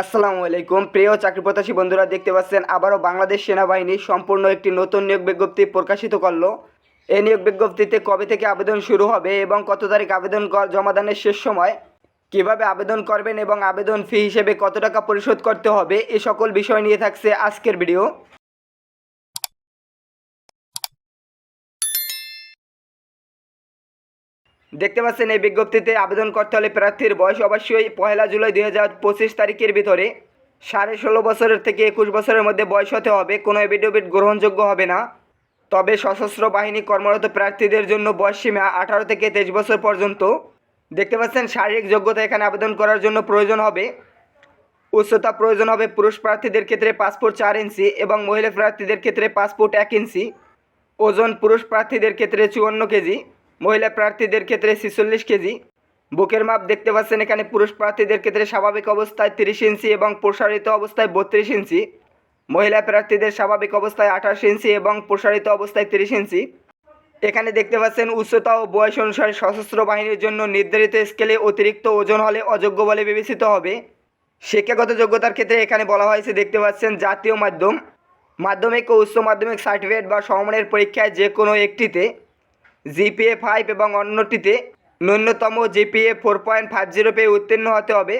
আসসালামু আলাইকুম। প্রিয় চাকরিপ্রত্যাশী বন্ধুরা, দেখতে পাচ্ছেন আবারও বাংলাদেশ সেনাবাহিনী সম্পূর্ণ একটি নতুন নিয়োগ বিজ্ঞপ্তি প্রকাশিত করল। এই নিয়োগ বিজ্ঞপ্তিতে কবে থেকে আবেদন শুরু হবে এবং কত তারিখ আবেদন জমাদানের শেষ সময়, কীভাবে আবেদন করবেন এবং আবেদন ফি হিসেবে কত টাকা পরিশোধ করতে হবে, এ সকল বিষয় নিয়ে থাকছে আজকের ভিডিও। দেখতে পাচ্ছেন এই বিজ্ঞপ্তিতে আবেদন করতে হলে প্রার্থীর বয়স অবশ্যই পয়লা জুলাই দুই হাজার পঁচিশ তারিখের ভিতরে। সাড়ে ষোলো বছরের থেকে একুশ বছরের মধ্যে বয়স হতে হবে, কোনো এভিডেভিট গ্রহণযোগ্য হবে না। তবে সশস্ত্র বাহিনী কর্মরত প্রার্থীদের জন্য বয়সসীমা আঠারো থেকে তেইশ বছর পর্যন্ত। দেখতে পাচ্ছেন, শারীরিক যোগ্যতা এখানে আবেদন করার জন্য প্রয়োজন হবে। উচ্চতা প্রয়োজন হবে পুরুষ প্রার্থীদের ক্ষেত্রে পাসপোর্ট চার ইঞ্চি এবং মহিলা প্রার্থীদের ক্ষেত্রে পাসপোর্ট এক ইঞ্চি। ওজন পুরুষ প্রার্থীদের ক্ষেত্রে চুয়ান্ন কেজি। মহিলা প্রার্থীদের ক্ষেত্রে ছিচল্লিশ কেজি। বুকের মাপ দেখতে পাচ্ছেন এখানে পুরুষ প্রার্থীদের ক্ষেত্রে স্বাভাবিক অবস্থায় তিরিশ ইঞ্চি এবং প্রসারিত অবস্থায় বত্রিশ ইঞ্চি। মহিলা প্রার্থীদের স্বাভাবিক অবস্থায় আঠাশ ইঞ্চি এবং প্রসারিত অবস্থায় তিরিশ ইঞ্চি। এখানে দেখতে পাচ্ছেন উচ্চতা ও বয়স অনুসারে সশস্ত্র বাহিনীর জন্য নির্ধারিত স্কেলে অতিরিক্ত ওজন হলে অযোগ্য বলে বিবেচিত হবে। শিক্ষাগত যোগ্যতার ক্ষেত্রে এখানে বলা হয়েছে, দেখতে পাচ্ছেন জাতীয় মাধ্যম। মাধ্যমিক ও উচ্চ মাধ্যমিক সার্টিফিকেট বা সমমানের পরীক্ষায় যে কোনো একটিতে জিপিএ ফাইভ এবং অন্যটিতে ন্যূনতম GPA four point five zero পেয়ে উত্তীর্ণ হতে হবে।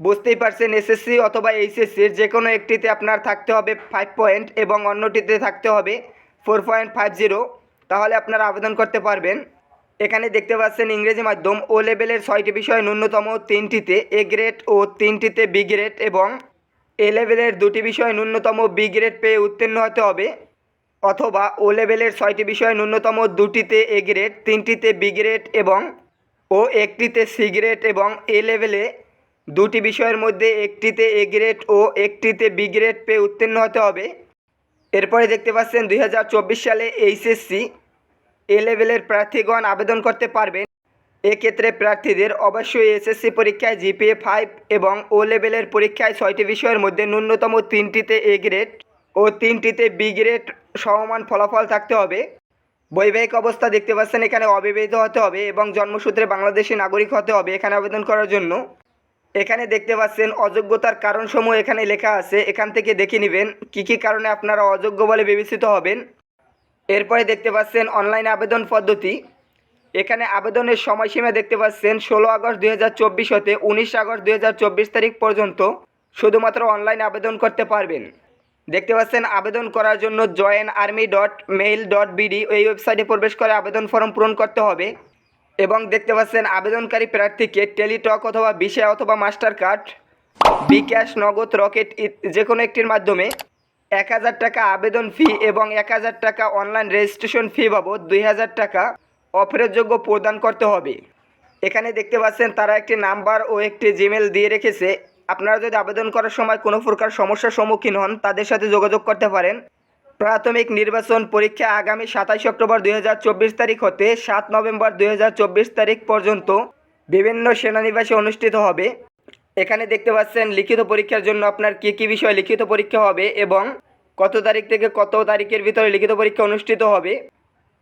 বুঝতেই পারছেন, এসএসসি অথবা এইচএসসির যে কোনো একটিতে আপনার থাকতে হবে ফাইভ পয়েন্ট এবং অন্যটিতে থাকতে হবে ফোর পয়েন্ট ফাইভ জিরো। তাহলে আপনারা আবেদন করতে পারবেন। এখানে দেখতে পাচ্ছেন ইংরেজি মাধ্যম ও লেভেলের ছয়টি বিষয়, ন্যূনতম তিনটিতে এ গ্রেড ও তিনটিতে বি গ্রেড এবং এ লেভেলের দুটি বিষয়, ন্যূনতম বি গ্রেড পেয়ে উত্তীর্ণ হতে হবে। অথবা ও লেভেলের ছয়টি বিষয় ন্যূনতম দুটিতে এ গ্রেড তিনটিতে বি গ্রেড এবং ও একটিতে সি গ্রেড এবং এ লেভেলে দুটি বিষয়ের মধ্যে একটিতে এ গ্রেড ও একটিতে বি গ্রেড পেয়ে উত্তীর্ণ হতে হবে। এরপরে দেখতে পাচ্ছেন দুই হাজার চব্বিশ সালে এইচএসসি এ লেভেলের প্রার্থীগণ আবেদন করতে পারবেন। এক্ষেত্রে প্রার্থীদের অবশ্যই এসএসসি পরীক্ষায় জিপিএ ফাইভ এবং ও লেভেলের পরীক্ষায় ছয়টি বিষয়ের মধ্যে ন্যূনতম তিনটিতে এ গ্রেড ও তিনটিতে বি গ্রেড সমমান ফলাফল থাকতে হবে। বৈবাহিক অবস্থা দেখতে পাচ্ছেন, এখানে অবিবাহিত হতে হবে এবং জন্মসূত্রে বাংলাদেশি নাগরিক হতে হবে এখানে আবেদন করার জন্য। এখানে দেখতে পাচ্ছেন, অযোগ্যতার কারণসমূহ এখানে লেখা আছে। এখান থেকে দেখে নেবেন কী কী কারণে আপনারা অযোগ্য বলে বিবেচিত হবেন। এরপরে দেখতে পাচ্ছেন, অনলাইন আবেদন পদ্ধতি। এখানে আবেদনের সময়সীমা দেখতে পাচ্ছেন, ষোলো আগস্ট দুই হাজার চব্বিশ হতে উনিশ আগস্ট দুই হাজার চব্বিশ তারিখ পর্যন্ত শুধুমাত্র অনলাইন আবেদন করতে পারবেন। দেখতে পাচ্ছেন, আবেদন করার জন্য join army dot mail dot BD এই ওয়েবসাইটে প্রবেশ করে আবেদন ফর্ম পূরণ করতে হবে। এবং দেখতে পাচ্ছেন, আবেদনকারী প্রার্থীকে টেলিটক অথবা বিশা অথবা মাস্টার কার্ড বিক্যাশ নগদ রকেট যে কোনো একটির মাধ্যমে এক হাজার টাকা আবেদন ফি এবং এক হাজার টাকা অনলাইন রেজিস্ট্রেশন ফি বাবদ দুই হাজার টাকা অফেরতযোগ্য প্রদান করতে হবে। এখানে দেখতে পাচ্ছেন, তারা একটি নাম্বার ও একটি জিমেল দিয়ে রেখেছে। আপনারা যদি আবেদন করার সময় কোনো প্রকার সমস্যার সম্মুখীন হন, তাদের সাথে যোগাযোগ করতে পারেন। প্রাথমিক নির্বাচন পরীক্ষা আগামী সাতাশে অক্টোবর দুই হাজার চব্বিশ তারিখ হতে সাত নভেম্বর দুই হাজার চব্বিশ তারিখ পর্যন্ত বিভিন্ন সেনানিবাসে অনুষ্ঠিত হবে। এখানে দেখতে পাচ্ছেন লিখিত পরীক্ষার জন্য আপনার কী কী বিষয় লিখিত পরীক্ষা হবে এবং কত তারিখ থেকে কত তারিখের ভিতরে লিখিত পরীক্ষা অনুষ্ঠিত হবে।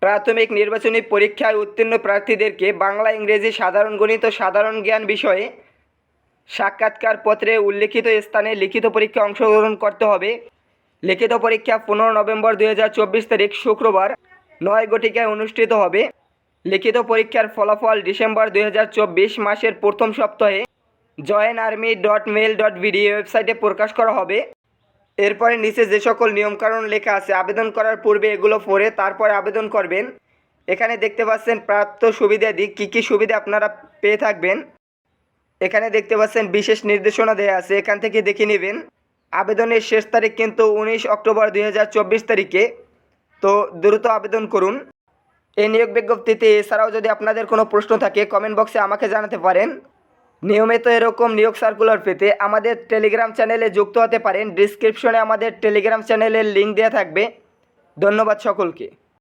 প্রাথমিক নির্বাচনী পরীক্ষায় উত্তীর্ণ প্রার্থীদেরকে বাংলা, ইংরেজি, সাধারণ গণিত সাধারণ জ্ঞান বিষয়ে সাক্ষাৎকার পত্রে উল্লেখিত স্থানে লিখিত পরীক্ষা অংশগ্রহণ করতে হবে। লিখিত পরীক্ষা পনেরো নভেম্বর দুই হাজার চব্বিশ তারিখ, শুক্রবার, নয় গটিকায় অনুষ্ঠিত হবে। লিখিত পরীক্ষার ফলাফল ডিসেম্বর দুই হাজার চব্বিশ মাসের প্রথম সপ্তাহে join army dot mail dot BD ওয়েবসাইটে প্রকাশ করা হবে। এরপরে নিচে যে সকল নিয়মকানুন লেখা আছে, আবেদন করার পূর্বে এগুলো পড়ে তারপরে আবেদন করবেন। এখানে দেখতে পাচ্ছেন প্রাপ্ত সুবিধাদি, কী কী সুবিধা আপনারা পেয়ে থাকবেন। এখানে দেখতে পাচ্ছেন বিশেষ নির্দেশনা দেওয়া আছে, এখান থেকে দেখে নেবেন। আবেদনের শেষ তারিখ কিন্তু উনিশ অক্টোবর দুই হাজার চব্বিশ তারিখে। তো দ্রুত আবেদন করুন। এই নিয়োগ বিজ্ঞপ্তিতে এছাড়াও যদি আপনাদের কোনো প্রশ্ন থাকে কমেন্ট বক্সে আমাকে জানাতে পারেন। নিয়মিত এরকম নিয়োগ সার্কুলার পেতে আমাদের টেলিগ্রাম চ্যানেলে যুক্ত হতে পারেন। ডিসক্রিপশনে আমাদের টেলিগ্রাম চ্যানেলের লিঙ্ক দেওয়া থাকবে। ধন্যবাদ সকলকে।